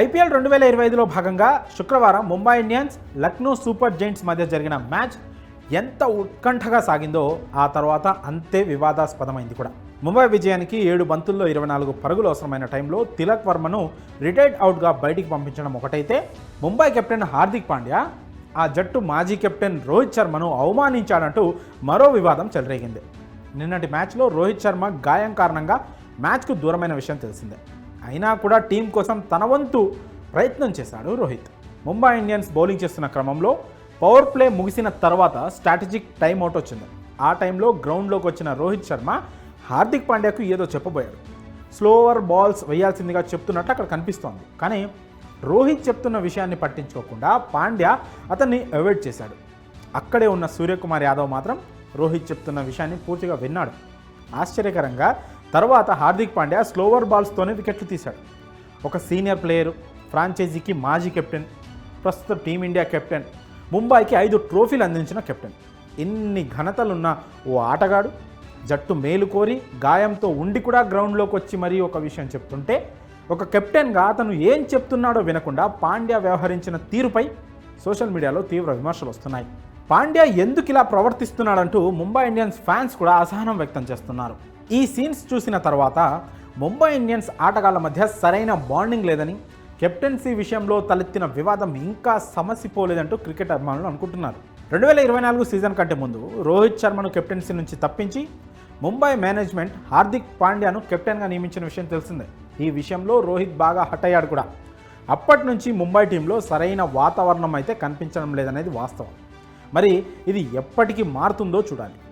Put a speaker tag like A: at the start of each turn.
A: IPL రెండు వేల ఇరవై ఐదులో భాగంగా శుక్రవారం Mumbai Indians Lucknow Super Giants మధ్య జరిగిన మ్యాచ్ ఎంత ఉత్కంఠగా సాగిందో ఆ తర్వాత అంతే వివాదాస్పదమైంది కూడా. ముంబై విజయానికి ఏడు బంతుల్లో ఇరవై నాలుగు పరుగులు అవసరమైన టైంలో తిలక్ వర్మను రిటైర్డ్ అవుట్గా బయటికి పంపించడం ఒకటైతే ముంబై కెప్టెన్ హార్దిక్ పాండ్యా ఆ జట్టు మాజీ కెప్టెన్ రోహిత్ శర్మను అవమానించాడంటూ మరో వివాదం చెలరేగింది. నిన్నటి మ్యాచ్లో రోహిత్ శర్మ గాయం కారణంగా మ్యాచ్కు దూరమైన విషయం తెలిసిందే. అయినా కూడా టీం కోసం తన వంతు ప్రయత్నం చేశాడు రోహిత్. ముంబై ఇండియన్స్ బౌలింగ్ చేస్తున్న క్రమంలో పవర్ ప్లే ముగిసిన తర్వాత స్ట్రాటజిక్ టైం అవుట్ వచ్చింది. ఆ టైంలో గ్రౌండ్లోకి వచ్చిన రోహిత్ శర్మ హార్దిక్ పాండ్యాకు ఏదో చెప్పబోయాడు. స్లోవర్ బాల్స్ వేయాల్సిందిగా చెప్తున్నట్టు అక్కడ కనిపిస్తోంది. కానీ రోహిత్ చెప్తున్న విషయాన్ని పట్టించుకోకుండా పాండ్యా అతన్ని అవాయిడ్ చేశాడు. అక్కడే ఉన్న సూర్యకుమార్ యాదవ్ మాత్రం రోహిత్ చెప్తున్న విషయాన్ని పూర్తిగా విన్నాడు. ఆశ్చర్యకరంగా తర్వాత హార్దిక్ పాండ్యా స్లోవర్ బాల్స్తోనే వికెట్లు తీశాడు. ఒక సీనియర్ ప్లేయరు ఫ్రాంచైజీకి మాజీ కెప్టెన్ ప్రస్తుత టీమిండియా కెప్టెన్ ముంబైకి ఐదు ట్రోఫీలు అందించిన కెప్టెన్. ఇన్ని ఘనతలున్న ఓ ఆటగాడు జట్టు మేలు కోరి గాయంతో ఉండి కూడా గ్రౌండ్లోకి వచ్చి మరీ ఒక విషయం చెప్తుంటే ఒక కెప్టెన్గా అతను ఏం చెప్తున్నాడో వినకుండా పాండ్యా వ్యవహరించిన తీరుపై సోషల్ మీడియాలో తీవ్ర విమర్శలు వస్తున్నాయి. పాండ్యా ఎందుకు ఇలా ప్రవర్తిస్తున్నాడంటూ ముంబై ఇండియన్స్ ఫ్యాన్స్ కూడా అసహనం వ్యక్తం చేస్తున్నారు. ఈ సీన్స్ చూసిన తర్వాత ముంబై ఇండియన్స్ ఆటగాళ్ళ మధ్య సరైన బాండింగ్ లేదని కెప్టెన్సీ విషయంలో తలెత్తిన వివాదం ఇంకా సమసిపోలేదంటూ క్రికెట్ అభిమానులు అనుకుంటున్నారు. రెండు వేల ఇరవై నాలుగు సీజన్ కంటే ముందు రోహిత్ శర్మను కెప్టెన్సీ నుంచి తప్పించి ముంబై మేనేజ్మెంట్ హార్దిక్ పాండ్యాను కెప్టెన్గా నియమించిన విషయం తెలిసిందే. ఈ విషయంలో రోహిత్ బాగా హట్ అయ్యాడు కూడా. అప్పటి నుంచి ముంబై టీంలో సరైన వాతావరణం అయితే కనిపించడం లేదనేది వాస్తవం. మరి ఇది ఎప్పటికీ మారుతుందో చూడాలి.